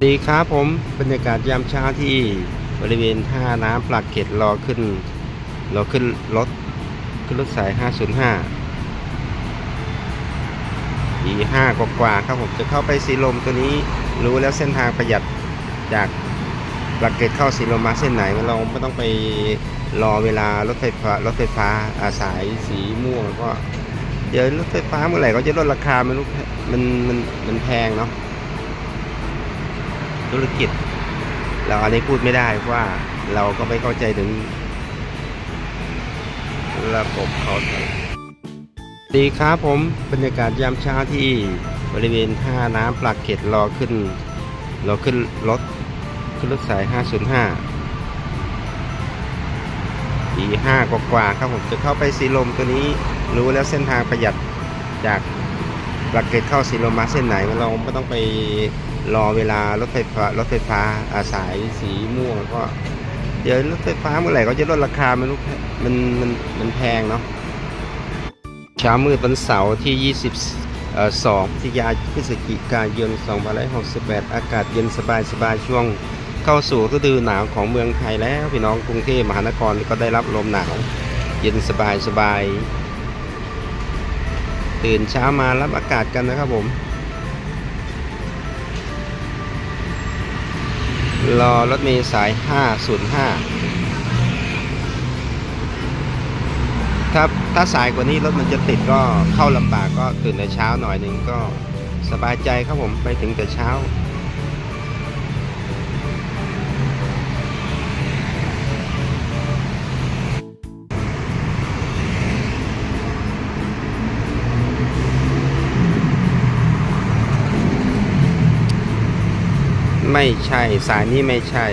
สวัสดีครับผมบรรยากาศยามเช้าที่บริเวณท่าน้ำปากเกร็ดรอขึ้นรอขึ้นรถขึ้นรถสาย 505อีห้ากว่าครับผมจะเข้าไปสีลมตัวนี้รู้แล้วเส้นทางประหยัดจากปากเกร็ดเข้าสีลมมาเส้นไหนเราไม่ต้องไปรอเวลารถไฟฟ้ารถไฟฟ้าอาสายสีม่วงก็เดี๋ยวรถไฟฟ้าเมื่อไหร่เขาจะลดราคาไม่รู้มันมันมันแพงเนาะ ธุรกิจ เราอันนี้พูดไม่ได้เพราะว่าเราก็ไม่เข้าใจถึง ระบบเขาสวัสดีครับผมบรรยากาศยามเช้าที่บริเวณท่าน้ำปากเกร็ดรอขึ้นรอขึ้นรถขึ้นรถสาย 505อีห้ากว่าๆครับผมจะเข้าไปสีลมตัวนี้รู้แล้วเส้นทางประหยัดจาก ปากเกร็ดเข้าสีลมมาเส้นไหนเราไม่ต้องไปรอเวลารถไฟฟ้ารถไฟฟ้าอาสายสีม่วงก็เดี๋ยวรถไฟฟ้าเมื่อไหร่เขาจะลดราคาม่รู้มันมันมันแพงเนาะเช้ามืดวันเสาร์ที่20เอ่อ2พฤศจิกายนพฤศจิกายน2568 อากาศเย็นสบายสบายช่วงเข้าสู่ฤดูหนาวของเมืองไทยแล้ว พี่น้องกรุงเทพมหานครก็ได้รับลมหนาว เย็นสบายสบาย ตื่นเช้ามารับอากาศกันนะครับผม รอรถเมล์สาย 505 ถ้าถ้าสายกว่านี้รถมันจะติดก็เข้าลำบากก็ตื่นแต่เช้าหน่อยหนึ่งก็สบายใจครับผมไปถึงแต่เช้า ไม่ใช่ สายนี้ไม่ใช่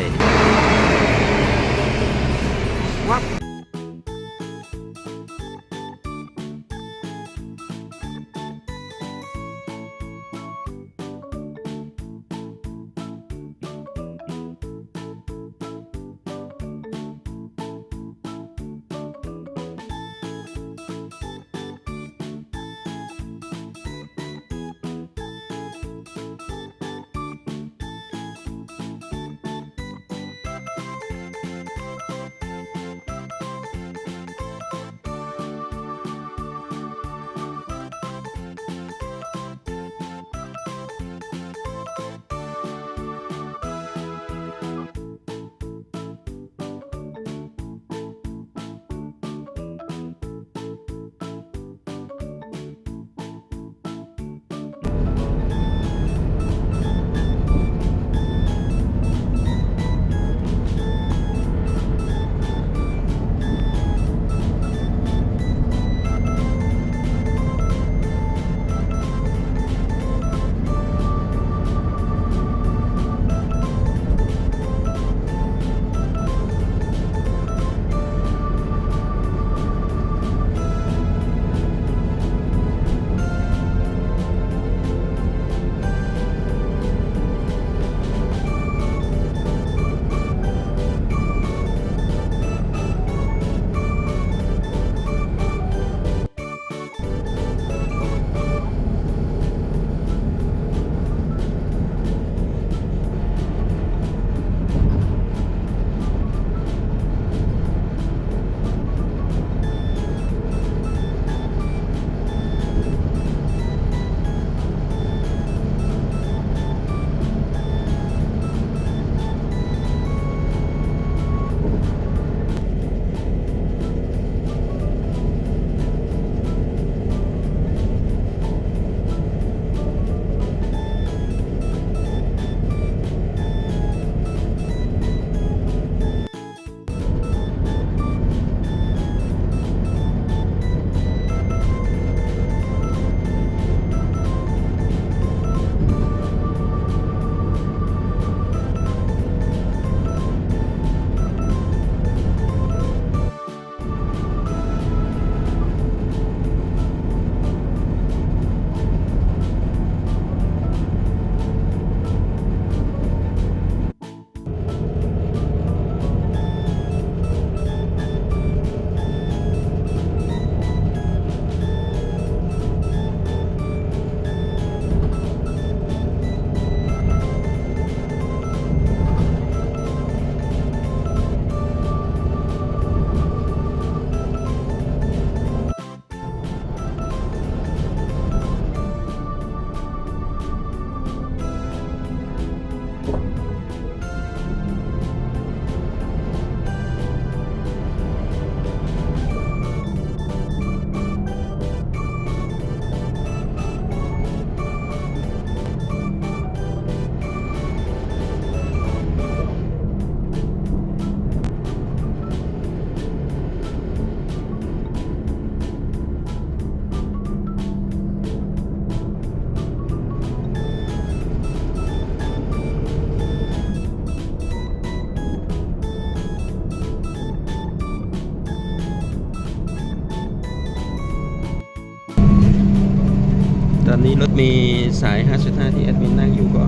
มล์สาย5.5ที่แอดมินนั่งอยู่ก็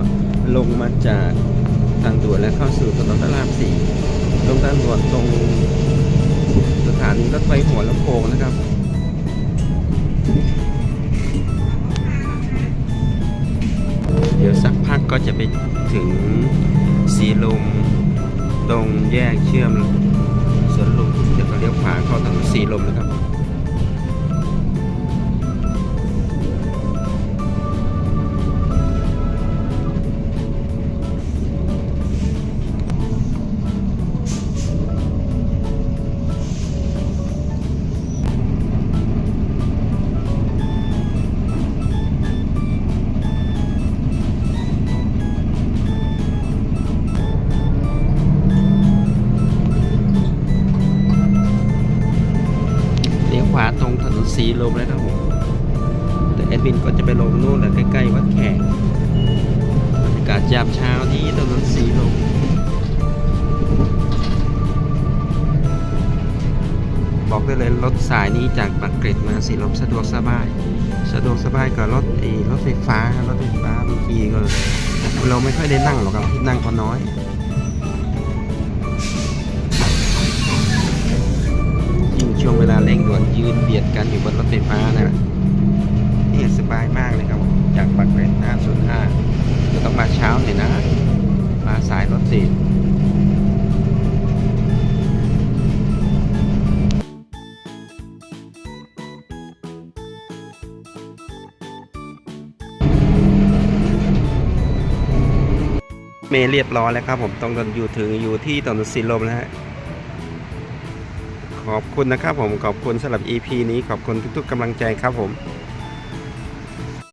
ลงมาจากทางด่วนและเข้าสู่ถนนพระราม4ลงทางด่วนตรงสถานีรถไฟหัวลำโพงนะครับเดี๋ยวสักพักก็จะไปถึงสีลม ตรงแยกเชื่อมสวนลุมเดี๋ยวก็เลี้ยวขวาเข้าถนนสีลมนะครับ ลมแล้วครับผมแต่แอดมินก็จะไปลงนู่นแหละใกล้ๆวัดแขกบรรยากาศยามเช้าที่ถนนสีลมบอกได้เลยรถสายนี้จากปากเกร็ดมาสีลมสะดวกสบาย สะดวกสบายกว่ารถไอ้รถไฟฟ้ารถไฟฟ้าบางทีก็เราไม่ค่อยได้นั่งหรอกครับที่นั่งก็น้อย ช่วงเวลาเร่งด่วนยืนเบียดกันอยู่บนรถไฟฟ้านะนี่สบายมากเลยครับผมจากปากเกร็ด505จะต้องมาเช้าหน่อยนะ มาสายรถติดเมย์เรียบร้อยแล้วครับผมต้องกันอยู่ถึงอยู่ที่ถนนสีลมแล้วฮะ ขอบคุณนะครับผมขอบคุณสำหรับ EP นี้ขอบคุณทุกๆกำลังใจครับผม